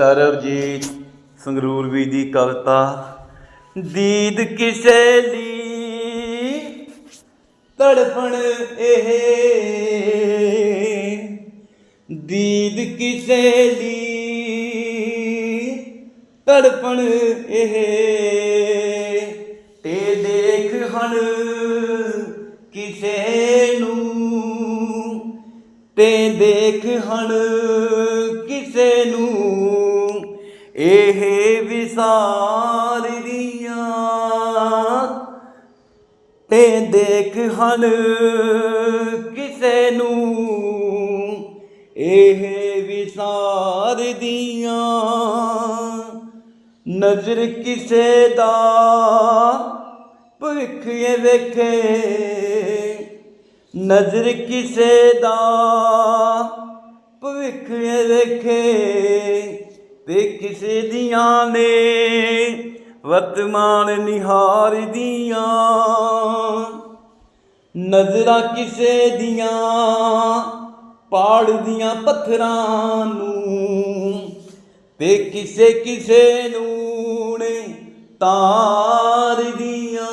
ਸਰਬਜੀਤ ਸੰਗਰੂਰ ਵੀ ਦੀ ਕਵਿਤਾ, ਦੀਦ ਕਿਸੇ ਲਈ ਤੜਫਣ ਇਹ। ਦੀਦ ਕਿਸੇ ਲਈ ਤੜਫਣ ਇਹ। ਤੇ ਦੇਖ ਹਣ ਕਿਸੇ ਤੇ ਦੇਖ ਹਣ ਕਿਸੇ ਨੂੰ। ਇਹ ਵਿਸਾਰ ਦੀਆਂ ਤੇ ਦੇਖ ਹਣ ਕਿਸੇ ਨੂੰ। ਇਹ ਵਿਸਾਰ ਦੀਆਂ ਨਜ਼ਰ ਕਿਸੇ ਦਾ ਭੁੱਖ ਇਹ ਵੇਖੇ। ਨਜ਼ਰ ਕਿਸੇ ਦਾ ਭਵਿੱਖ ਤੇ ਕਿਸੇ ਦੀਆਂ ਨੇ ਵਰਤਮਾਨ ਨਿਹਾਰਦੀਆਂ ਨਜ਼ਰਾਂ ਕਿਸੇ ਦੀਆਂ ਪਾੜਦੀਆਂ ਪੱਥਰਾਂ ਨੂੰ ਤੇ ਕਿਸੇ ਕਿਸੇ ਨੂੰ ਨੇ ਤਾਰ ਦੀਆਂ।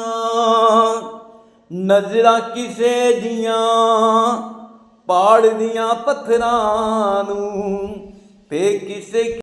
ਨਜ਼ਰਾਂ ਕਿਸੇ ਦੀਆਂ ਪਾੜਦੀਆਂ ਪੱਥਰਾਂ ਨੂੰ ਤੇ ਕਿਸੇ